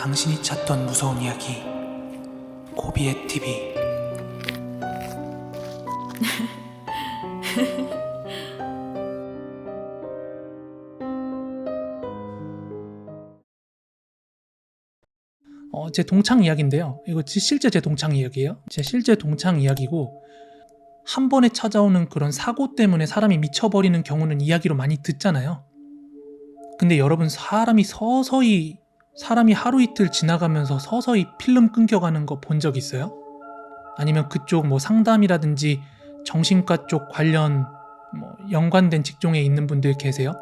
당신이 찾던 무서운 이야기 고비의 TV 어, 제 동창 이야기인데요. 이거 지- 실제 제 동창 이야기예요. 제 실제 동창 이야기고 한 번에 찾아오는 그런 사고 때문에 사람이 미쳐버리는 경우는 이야기로 많이 듣잖아요. 근데 여러분 사람이 서서히 사람이 하루 이틀 지나가면서 서서히 필름 끊겨가는 거 본 적 있어요? 아니면 그쪽 뭐 상담이라든지 정신과 쪽 관련 뭐 연관된 직종에 있는 분들 계세요?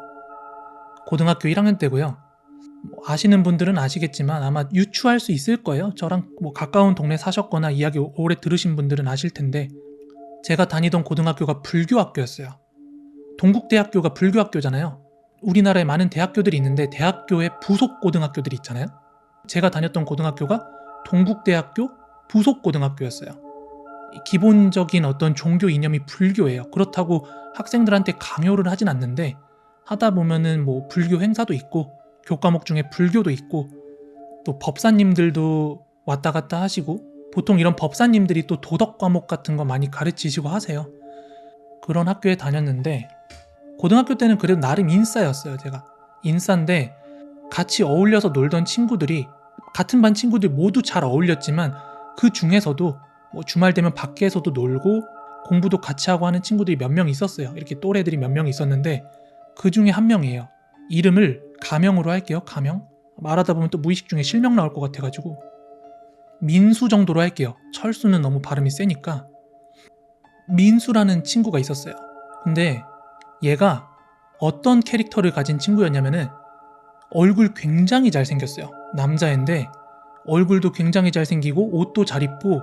고등학교 1학년 때고요. 뭐 아시는 분들은 아시겠지만 아마 유추할 수 있을 거예요. 저랑 뭐 가까운 동네 사셨거나 이야기 오래 들으신 분들은 아실 텐데 제가 다니던 고등학교가 불교 학교였어요. 동국대학교가 불교 학교잖아요. 우리나라에 많은 대학교들이 있는데 대학교의 부속 고등학교들이 있잖아요. 제가 다녔던 고등학교가 동국대학교 부속 고등학교였어요. 기본적인 어떤 종교 이념이 불교예요. 그렇다고 학생들한테 강요를 하진 않는데 하다 보면은 뭐 불교 행사도 있고 교과목 중에 불교도 있고 또 법사님들도 왔다 갔다 하시고 보통 이런 법사님들이 또 도덕 과목 같은 거 많이 가르치시고 하세요. 그런 학교에 다녔는데 고등학교 때는 그래도 나름 인싸였어요, 제가. 인싸인데 같이 어울려서 놀던 친구들이 같은 반 친구들 모두 잘 어울렸지만 그 중에서도 뭐 주말 되면 밖에서도 놀고 공부도 같이 하고 하는 친구들이 몇 명 있었어요. 이렇게 또래들이 몇 명 있었는데 그 중에 한 명이에요. 이름을 가명으로 할게요. 가명. 말하다 보면 또 무의식 중에 실명 나올 것 같아가지고 민수 정도로 할게요. 철수는 너무 발음이 세니까 민수라는 친구가 있었어요. 근데 얘가 어떤 캐릭터를 가진 친구였냐면은 얼굴 굉장히 잘생겼어요. 남자인데 얼굴도 굉장히 잘생기고 옷도 잘 입고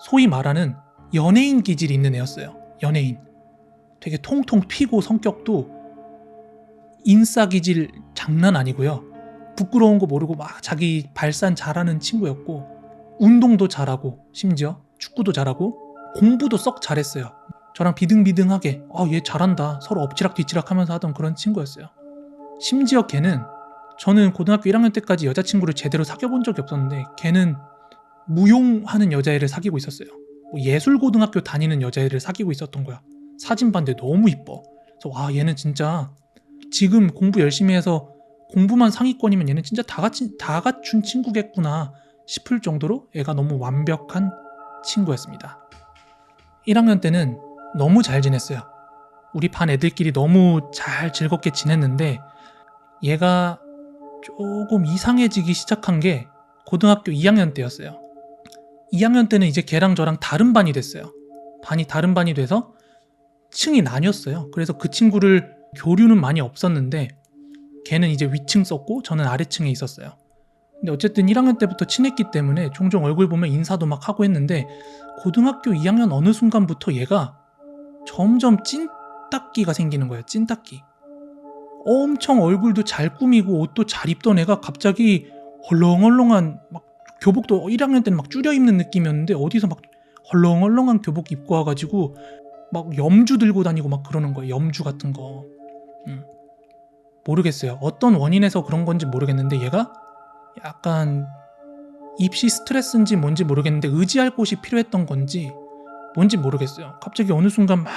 소위 말하는 연예인 기질이 있는 애였어요. 연예인. 되게 통통 튀고 성격도 인싸 기질 장난 아니고요. 부끄러운 거 모르고 막 자기 발산 잘하는 친구였고 운동도 잘하고 심지어 축구도 잘하고 공부도 썩 잘했어요. 저랑 비등비등하게 아얘 잘한다 서로 엎치락 뒤치락 하면서 하던 그런 친구였어요. 심지어 걔는 저는 고등학교 1학년 때까지 여자친구를 제대로 사귀어 본 적이 없었는데 걔는 무용하는 여자애를 사귀고 있었어요. 뭐 예술고등학교 다니는 여자애를 사귀고 있었던 거야. 사진 봤는데 너무 이뻐. 그래서 와 얘는 진짜 지금 공부 열심히 해서 공부만 상위권이면 얘는 진짜 다 같이 다 갖춘 친구겠구나 싶을 정도로 애가 너무 완벽한 친구였습니다. 1학년 때는 너무 잘 지냈어요. 우리 반 애들끼리 너무 잘 즐겁게 지냈는데 얘가 조금 이상해지기 시작한 게 고등학교 2학년 때였어요. 2학년 때는 이제 걔랑 저랑 다른 반이 됐어요. 반이 다른 반이 돼서 층이 나뉘었어요. 그래서 그 친구를 교류는 많이 없었는데 걔는 이제 위층 썼고 저는 아래층에 있었어요. 근데 어쨌든 1학년 때부터 친했기 때문에 종종 얼굴 보면 인사도 막 하고 했는데 고등학교 2학년 어느 순간부터 얘가 점점 찐따끼가 생기는 거예요. 찐따끼. 엄청 얼굴도 잘 꾸미고 옷도 잘 입던 애가 갑자기 헐렁헐렁한 막 교복도 1학년 때는 막 줄여 입는 느낌이었는데 어디서 막 헐렁헐렁한 교복 입고 와가지고 막 염주 들고 다니고 막 그러는 거예요. 염주 같은 거. 음. 모르겠어요. 어떤 원인에서 그런 건지 모르겠는데 얘가 약간 입시 스트레스인지 뭔지 모르겠는데 의지할 곳이 필요했던 건지 뭔지 모르겠어요. 갑자기 어느 순간 막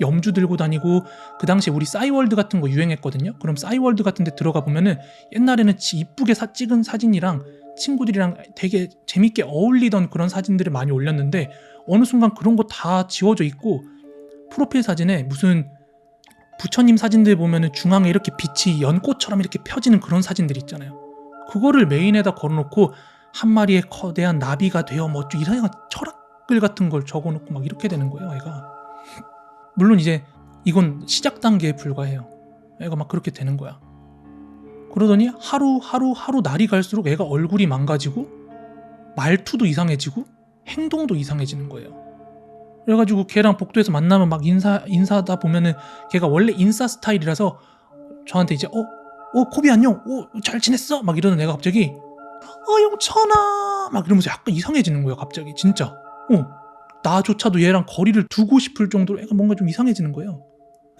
염주 들고 다니고 그 당시 우리 싸이월드 같은 거 유행했거든요. 그럼 싸이월드 같은 데 들어가 보면은 옛날에는 지 이쁘게 사 찍은 사진이랑 친구들이랑 되게 재밌게 어울리던 그런 사진들을 많이 올렸는데 어느 순간 그런 거 다 지워져 있고 프로필 사진에 무슨 부처님 사진들 보면은 중앙에 이렇게 빛이 연꽃처럼 이렇게 펴지는 그런 사진들 있잖아요. 그거를 메인에다 걸어놓고 한 마리의 거대한 나비가 되어 뭐 이상한 철학 글 같은 걸 적어놓고 막 이렇게 되는 거예요, 애가. 물론 이제 이건 시작 단계에 불과해요. 애가 막 그렇게 되는 거야. 그러더니 하루 하루 하루 날이 갈수록 애가 얼굴이 망가지고 말투도 이상해지고 행동도 이상해지는 거예요. 그래가지고 걔랑 복도에서 만나면 막 인사 인사하다 보면은 걔가 원래 인싸 스타일이라서 저한테 이제 어 어 코비 안녕 어잘 지냈어 막 이러는 애가 갑자기 어 영천아 막 이러면서 약간 이상해지는 거예요 갑자기 진짜 어 나조차도 얘랑 거리를 두고 싶을 정도로 애가 뭔가 좀 이상해지는 거예요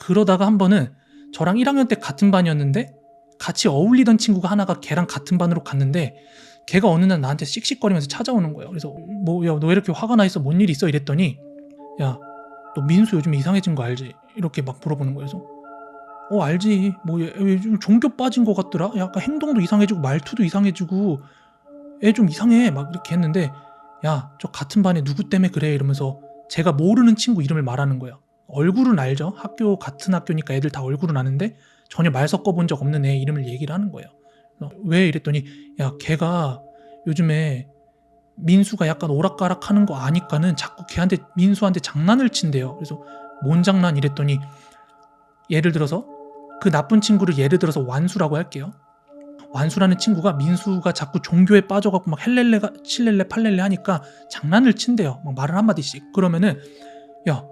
그러다가 한 번은 저랑 1학년 때 같은 반이었는데 같이 어울리던 친구가 하나가 걔랑 같은 반으로 갔는데 걔가 어느 날 나한테 씩씩거리면서 찾아오는 거예요. 그래서 뭐 야 너 왜 이렇게 화가 나 있어? 뭔 일 있어? 이랬더니 야 너 민수 요즘 이상해진 거 알지? 이렇게 막 물어보는 거예요. 그래서 어 알지. 뭐얘 요즘 종교 빠진 것 같더라. 약간 행동도 이상해지고 말투도 이상해지고 애 좀 이상해. 막 이렇게 했는데 야 저 같은 반에 누구 때문에 그래? 이러면서 제가 모르는 친구 이름을 말하는 거예요. 얼굴은 알죠. 학교 같은 학교니까 애들 다 얼굴은 아는데 전혀 말 섞어본 적 없는 애 이름을 얘기를 하는 거예요. 왜 이랬더니 야 걔가 요즘에 민수가 약간 오락가락 하는 거 아니까는 자꾸 걔한테 민수한테 장난을 친대요. 그래서 뭔 장난 이랬더니 예를 들어서 그 나쁜 친구를 예를 들어서 완수라고 할게요. 완수라는 친구가 민수가 자꾸 종교에 빠져갖고 막 헬렐레가 칠렐레 팔렐레 하니까 장난을 친대요. 막 말을 한마디씩. 그러면은 야,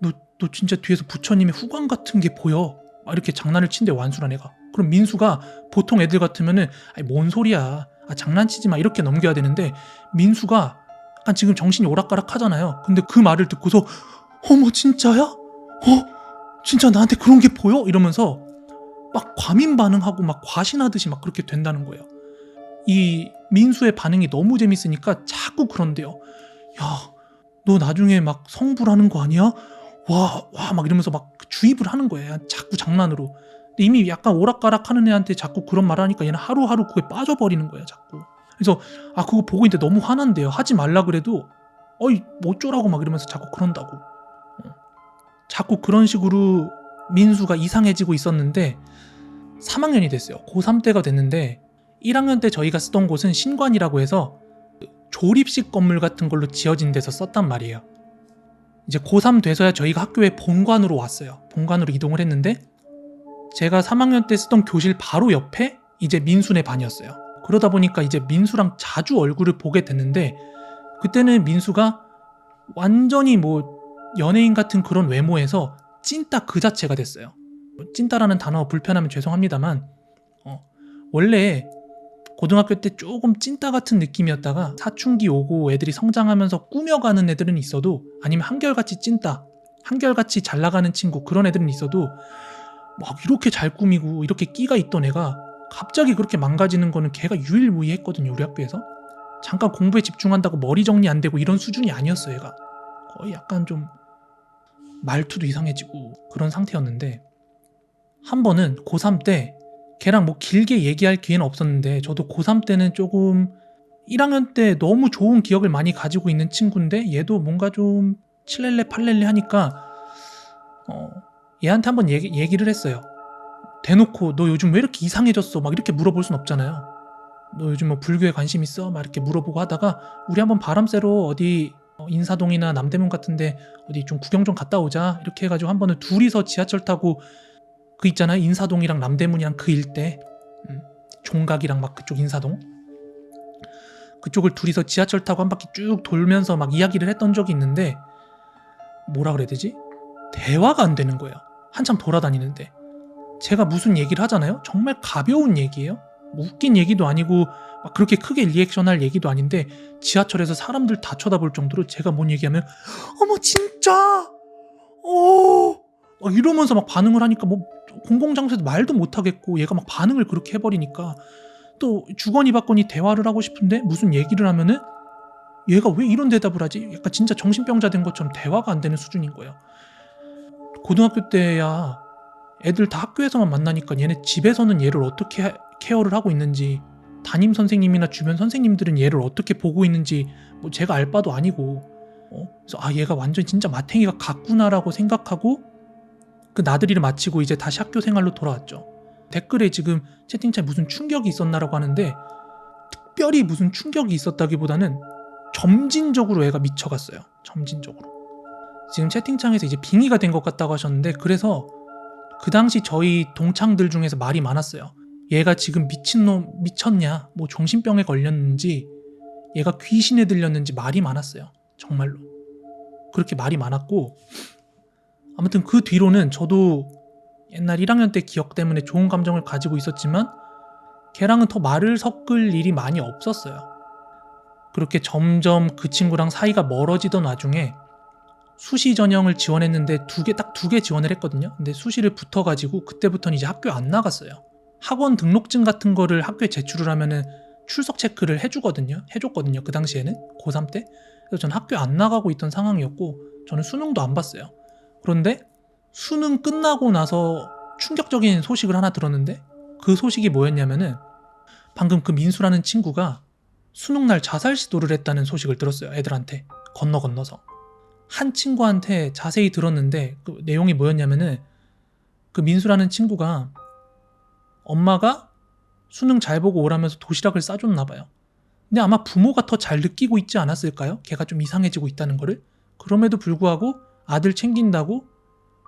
너, 너 진짜 뒤에서 부처님의 후광 같은 게 보여. 막 이렇게 장난을 친대 완수란 애가. 그럼 민수가 보통 애들 같으면은 아니 뭔 소리야. 아 장난치지 마 이렇게 넘겨야 되는데 민수가 약간 지금 정신이 오락가락 하잖아요. 근데 그 말을 듣고서 어머 진짜야? 어? 진짜 나한테 그런 게 보여? 이러면서 막 과민 반응하고 막 과신하듯이 막 그렇게 된다는 거예요. 이 민수의 반응이 너무 재밌으니까 자꾸 그런데요. 야, 너 나중에 막 성불하는 거 아니야? 와, 와, 막 이러면서 막 주입을 하는 거예요. 자꾸 장난으로. 이미 약간 오락가락 하는 애한테 자꾸 그런 말 하니까 얘는 하루하루 그게 빠져버리는 거예요, 자꾸. 그래서, 아, 그거 보고 있는데 너무 화난대요. 하지 말라 그래도, 어이, 뭐 어쩌라고 막 이러면서 자꾸 그런다고. 어. 자꾸 그런 식으로 민수가 이상해지고 있었는데, 3학년이 됐어요. 고3 때가 됐는데, 1학년 때 저희가 쓰던 곳은 신관이라고 해서 조립식 건물 같은 걸로 지어진 데서 썼단 말이에요. 이제 고3 돼서야 저희가 학교에 본관으로 왔어요. 본관으로 이동을 했는데 제가 3학년 때 쓰던 교실 바로 옆에 이제 민수네 반이었어요. 그러다 보니까 이제 민수랑 자주 얼굴을 보게 됐는데 그때는 민수가 완전히 뭐 연예인 같은 그런 외모에서 찐따 그 자체가 됐어요. 뭐 찐따라는 단어 불편하면 죄송합니다만 어, 원래 고등학교 때 조금 찐따 같은 느낌이었다가 사춘기 오고 애들이 성장하면서 꾸며가는 애들은 있어도 아니면 한결같이 찐따, 한결같이 잘 나가는 친구 그런 애들은 있어도 막 이렇게 잘 꾸미고 이렇게 끼가 있던 애가 갑자기 그렇게 망가지는 거는 걔가 유일무이했거든요 우리 학교에서. 잠깐 공부에 집중한다고 머리 정리 안 되고 이런 수준이 아니었어 얘가. 거의 약간 좀 말투도 이상해지고 그런 상태였는데 한 번은 고3 때 걔랑 뭐 길게 얘기할 기회는 없었는데 저도 고3 때는 조금 1학년 때 너무 좋은 기억을 많이 가지고 있는 친구인데 얘도 뭔가 좀 칠렐레 팔렐레 하니까 어, 얘한테 한번 얘기, 얘기를 했어요. 대놓고 너 요즘 왜 이렇게 이상해졌어? 막 이렇게 물어볼 순 없잖아요. 너 요즘 뭐 불교에 관심 있어? 막 이렇게 물어보고 하다가 우리 한번 바람 쐬러 어디 어, 인사동이나 남대문 같은데 어디 좀 구경 좀 갔다 오자 이렇게 해가지고 한 번은 둘이서 지하철 타고 그 있잖아요. 인사동이랑 남대문이랑 그 일대. 음, 종각이랑 막 그쪽 인사동. 그쪽을 둘이서 지하철 타고 한 바퀴 쭉 돌면서 막 이야기를 했던 적이 있는데 뭐라 그래야 되지? 대화가 안 되는 거예요. 한참 돌아다니는데. 제가 무슨 얘기를 하잖아요? 정말 가벼운 얘기예요? 뭐 웃긴 얘기도 아니고 막 그렇게 크게 리액션할 얘기도 아닌데 지하철에서 사람들 다 쳐다볼 정도로 제가 뭔 얘기하면 어머 진짜? 어? 막 이러면서 막 반응을 하니까 뭐 공공장소에서 말도 못하겠고 얘가 막 반응을 그렇게 해버리니까 또 주거니 받거니 대화를 하고 싶은데 무슨 얘기를 하면은 얘가 왜 이런 대답을 하지? 약간 진짜 정신병자 된 것처럼 대화가 안 되는 수준인 거예요. 고등학교 때야 애들 다 학교에서만 만나니까 얘네 집에서는 얘를 어떻게 하- 케어를 하고 있는지 담임 선생님이나 주변 선생님들은 얘를 어떻게 보고 있는지 뭐 제가 알 바도 아니고 어? 그래서 아 얘가 완전 진짜 마탱이가 같구나라고 생각하고 그 나들이를 마치고 이제 다시 학교 생활로 돌아왔죠. 댓글에 지금 채팅창에 무슨 충격이 있었나라고 하는데 특별히 무슨 충격이 있었다기보다는 점진적으로 애가 미쳐갔어요. 점진적으로. 지금 채팅창에서 이제 빙의가 된 것 같다고 하셨는데 그래서 그 당시 저희 동창들 중에서 말이 많았어요. 얘가 지금 미친놈 미쳤냐? 뭐 정신병에 걸렸는지 얘가 귀신에 들렸는지 말이 많았어요. 정말로. 그렇게 말이 많았고 아무튼 그 뒤로는 저도 옛날 1학년 때 기억 때문에 좋은 감정을 가지고 있었지만 걔랑은 더 말을 섞을 일이 많이 없었어요. 그렇게 점점 그 친구랑 사이가 멀어지던 와중에 수시 전형을 지원했는데 두 개 딱 두 개 지원을 했거든요. 근데 수시를 붙어가지고 그때부터는 이제 학교 안 나갔어요. 학원 등록증 같은 거를 학교에 제출을 하면은 출석 체크를 해주거든요. 해줬거든요. 그 당시에는 고3 때. 그래서 저는 학교 안 나가고 있던 상황이었고 저는 수능도 안 봤어요. 그런데 수능 끝나고 나서 충격적인 소식을 하나 들었는데 그 소식이 뭐였냐면은 방금 그 민수라는 친구가 수능 날 자살 시도를 했다는 소식을 들었어요. 애들한테 건너 건너서 한 친구한테 자세히 들었는데 그 내용이 뭐였냐면은 그 민수라는 친구가 엄마가 수능 잘 보고 오라면서 도시락을 싸줬나 봐요. 근데 아마 부모가 더 잘 느끼고 있지 않았을까요? 걔가 좀 이상해지고 있다는 거를. 그럼에도 불구하고 아들 챙긴다고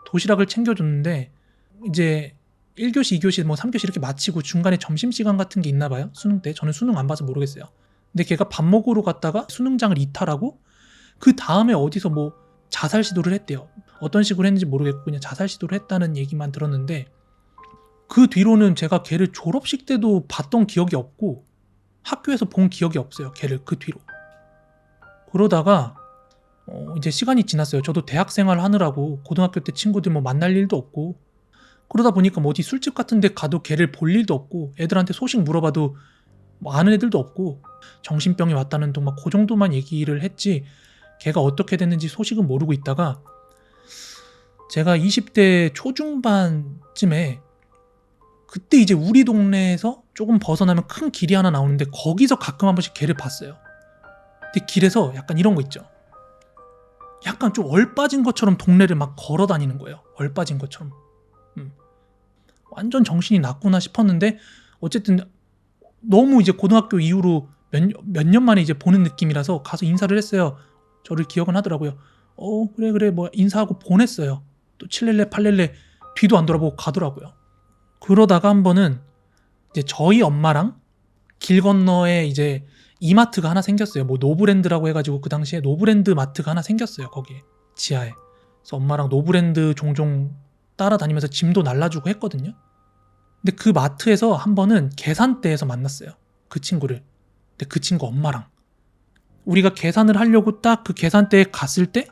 도시락을 챙겨줬는데 이제 1교시, 2교시, 뭐 3교시 이렇게 마치고 중간에 점심시간 같은 게 있나 봐요. 수능 때. 저는 수능 안 봐서 모르겠어요. 근데 걔가 밥 먹으러 갔다가 수능장을 이탈하고 그 다음에 어디서 뭐 자살 시도를 했대요. 어떤 식으로 했는지 모르겠고 그냥 자살 시도를 했다는 얘기만 들었는데 그 뒤로는 제가 걔를 졸업식 때도 봤던 기억이 없고 학교에서 본 기억이 없어요. 걔를 그 뒤로. 그러다가 어, 이제 시간이 지났어요. 저도 대학 생활 하느라고 고등학교 때 친구들 뭐 만날 일도 없고 그러다 보니까 뭐 어디 술집 같은 데 가도 걔를 볼 일도 없고 애들한테 소식 물어봐도 뭐 아는 애들도 없고 정신병이 왔다는 둥 막 그 정도만 얘기를 했지 걔가 어떻게 됐는지 소식은 모르고 있다가 제가 20대 초중반쯤에 그때 이제 우리 동네에서 조금 벗어나면 큰 길이 하나 나오는데 거기서 가끔 한 번씩 개를 봤어요. 근데 길에서 약간 이런 거 있죠. 약간 좀 얼빠진 것처럼 동네를 막 걸어 다니는 거예요. 얼빠진 것처럼. 음. 완전 정신이 났구나 싶었는데 어쨌든 너무 이제 고등학교 이후로 몇, 몇년 만에 이제 보는 느낌이라서 가서 인사를 했어요. 저를 기억은 하더라고요. 어 그래 그래 뭐 인사하고 보냈어요. 또 칠렐레 팔렐레 뒤도 안 돌아보고 가더라고요. 그러다가 한 번은 이제 저희 엄마랑 길 건너에 이제 이마트가 하나 생겼어요. 뭐 노브랜드라고 해가지고 그 당시에 노브랜드 마트가 하나 생겼어요. 거기에 지하에. 그래서 엄마랑 노브랜드 종종 따라다니면서 짐도 날라주고 했거든요. 근데 그 마트에서 한 번은 계산대에서 만났어요. 그 친구를. 근데 그 친구 엄마랑. 우리가 계산을 하려고 딱 그 계산대에 갔을 때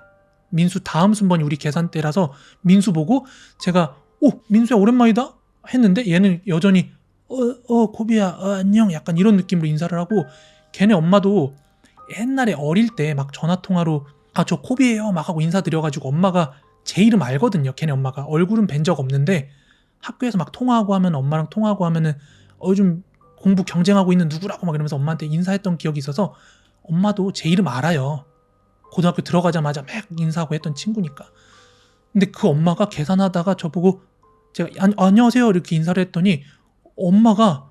민수 다음 순번이 우리 계산대라서 민수 보고 제가 오 민수야 오랜만이다 했는데 얘는 여전히 어어 고비야 어, 안녕 약간 이런 느낌으로 인사를 하고 걔네 엄마도 옛날에 어릴 때 막 전화 통화로 아 저 코비예요. 막 하고 인사드려가지고 엄마가 제 이름 알거든요 걔네 엄마가. 얼굴은 뵌 적 없는데 학교에서 막 통화하고 하면 엄마랑 통화하고 하면은 어 요즘 공부 경쟁하고 있는 누구라고 막 이러면서 엄마한테 인사했던 기억이 있어서 엄마도 제 이름 알아요. 고등학교 들어가자마자 막 인사하고 했던 친구니까. 근데 그 엄마가 계산하다가 저보고 제가 안, 안녕하세요. 이렇게 인사를 했더니 엄마가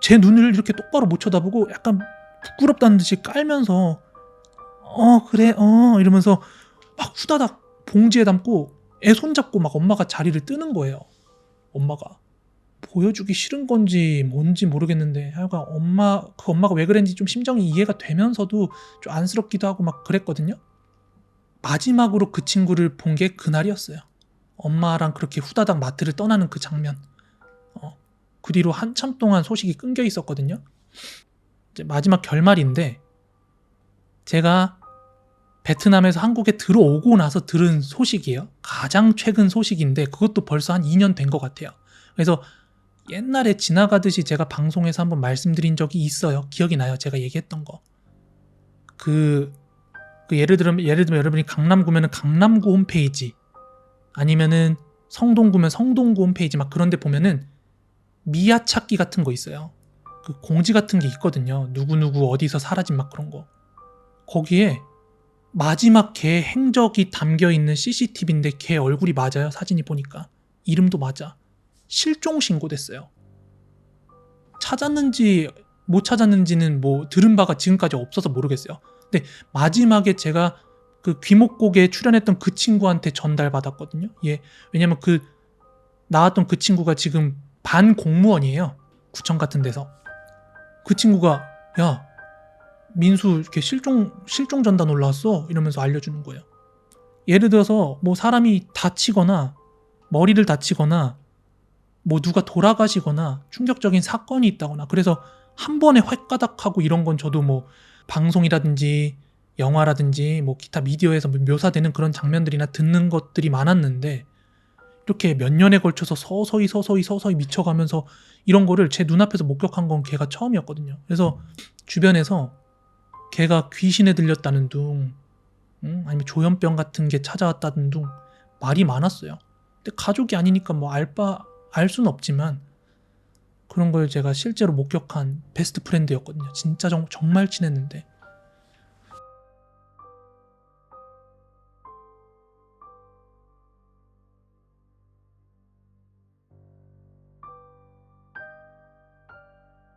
제 눈을 이렇게 똑바로 못 쳐다보고 약간 부끄럽다는 듯이 깔면서 어 그래 어 이러면서 막 후다닥 봉지에 담고 애 손잡고 막 엄마가 자리를 뜨는 거예요. 엄마가 보여주기 싫은 건지 뭔지 모르겠는데 하여간 엄마 그 엄마가 왜 그랬는지 좀 심정이 이해가 되면서도 좀 안쓰럽기도 하고 막 그랬거든요. 마지막으로 그 친구를 본 게 그날이었어요. 엄마랑 그렇게 후다닥 마트를 떠나는 그 장면. 어, 그 뒤로 한참 동안 소식이 끊겨 있었거든요 마지막 결말인데 제가 베트남에서 한국에 들어오고 나서 들은 소식이에요. 가장 최근 소식인데 그것도 벌써 한 2년 된 것 같아요. 그래서 옛날에 지나가듯이 제가 방송에서 한번 말씀드린 적이 있어요. 기억이 나요. 제가 얘기했던 거. 그, 그 예를 들면 예를 들면 여러분이 강남구면은 강남구 홈페이지 아니면은 성동구면 성동구 홈페이지 막 그런 데 보면은 미아 찾기 같은 거 있어요. 그 공지 같은 게 있거든요. 누구누구 어디서 사라진 막 그런 거. 거기에 마지막 걔 행적이 담겨 있는 CCTV인데 걔 얼굴이 맞아요. 사진이 보니까. 이름도 맞아. 실종 신고됐어요. 찾았는지 못 찾았는지는 뭐 들은 바가 지금까지 없어서 모르겠어요. 근데 마지막에 제가 그 귀목곡에 출연했던 그 친구한테 전달받았거든요. 예. 왜냐면 그 나왔던 그 친구가 지금 반 공무원이에요. 구청 같은 데서. 그 친구가 야 민수 이렇게 실종 실종 전단 올라왔어 이러면서 알려주는 거예요. 예를 들어서 뭐 사람이 다치거나 머리를 다치거나 뭐 누가 돌아가시거나 충격적인 사건이 있다거나 그래서 한 번에 획가닥하고 이런 건 저도 뭐 방송이라든지 영화라든지 뭐 기타 미디어에서 묘사되는 그런 장면들이나 듣는 것들이 많았는데 이렇게 몇 년에 걸쳐서 서서히 서서히 서서히 미쳐가면서 이런 거를 제 눈앞에서 목격한 건 걔가 처음이었거든요. 그래서 주변에서 걔가 귀신에 들렸다는 둥, 응? 아니면 조현병 같은 게 찾아왔다는 둥 말이 많았어요. 근데 가족이 아니니까 뭐 알바 알 수는 없지만 그런 걸 제가 실제로 목격한 베스트 프렌드였거든요. 진짜 정, 정말 친했는데